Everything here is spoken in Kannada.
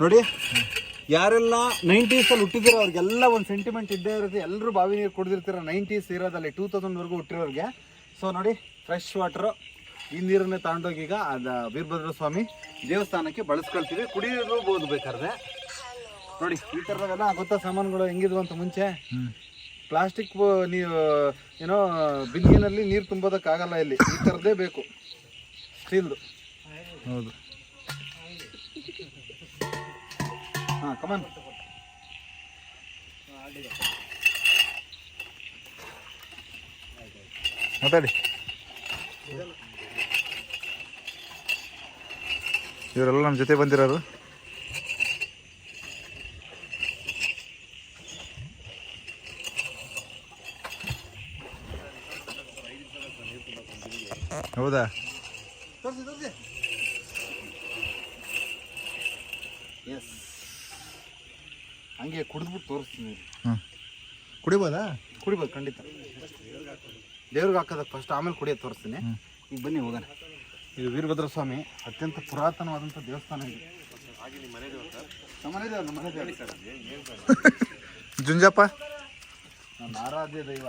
ನೋಡಿ ಯಾರೆಲ್ಲ ನೈಂಟೀಸಲ್ಲಿ ಹುಟ್ಟಿದಿರೋ ಅವ್ರಿಗೆಲ್ಲ ಒಂದು ಸೆಂಟಿಮೆಂಟ್ ಇದ್ದೇ ಇರುತ್ತೆ. ಎಲ್ಲರೂ ಬಾವಿ ನೀರು ಕುಡಿದಿರ್ತೀರ ನೈಂಟೀಸ್ ಇರೋದಲ್ಲಿ ಟೂ ತೌಸಂಡ್ವರೆಗೂ ಹುಟ್ಟಿರೋರಿಗೆ. ಸೊ ನೋಡಿ ಫ್ರೆಶ್ ವಾಟ್ರು ಈ ನೀರನ್ನೇ ತಗೊಂಡೋಗಿ ಈಗ ಅದು ವೀರಭದ್ರ ಸ್ವಾಮಿ ದೇವಸ್ಥಾನಕ್ಕೆ ಬಳಸ್ಕೊಳ್ತೀವಿ. ಕುಡಿಯಬಹುದು ಬೇಕಾದ್ರೆ. ನೋಡಿ ಈ ಥರದವೆಲ್ಲ ಗೊತ್ತಾ ಸಾಮಾನುಗಳು ಹೆಂಗಿದ್ವು ಅಂತ ಮುಂಚೆ? ಪ್ಲಾಸ್ಟಿಕ್ ನೀವು ಏನೋ ಬಿಂದಿನಲ್ಲಿ ನೀರು ತುಂಬೋದಕ್ಕಾಗಲ್ಲ ಇಲ್ಲಿ. ಈ ಥರದ್ದೇ ಬೇಕು. ಸ್ಟೀಲ್ದು ಹೌದು. ಕಮನ್ ಮಾತಾಡಿ. ಇವರೆಲ್ಲ ನಮ್ಮ ಜೊತೆ ಬಂದಿರೋರು. ಹೌದಾ? ತೋರಿಸಿ ತೋರಿಸಿ. ಎಸ್ ಹಂಗೆ ಕುಡಿದ್ಬಿಟ್ಟು ತೋರಿಸ್ತೀನಿ. ಹಾಂ ಕುಡಿಬೋದಾ? ಕುಡಿಬೋದು ಖಂಡಿತ. ದೇವ್ರಿಗೆ ಹಾಕೋದಕ್ಕೆ ಫಸ್ಟ್ ಆಮೇಲೆ ಕುಡಿಯೋದು ತೋರಿಸ್ತೀನಿ. ಈಗ ಬನ್ನಿ ಹೋಗೋಣ. ಇದು ವೀರಭದ್ರ ಸ್ವಾಮಿ ಅತ್ಯಂತ ಪುರಾತನವಾದಂಥ ದೇವಸ್ಥಾನ ಇದು. ಜುಂಜಪ್ಪ? ನನ್ನ ಆರಾಧ್ಯ ದೈವ.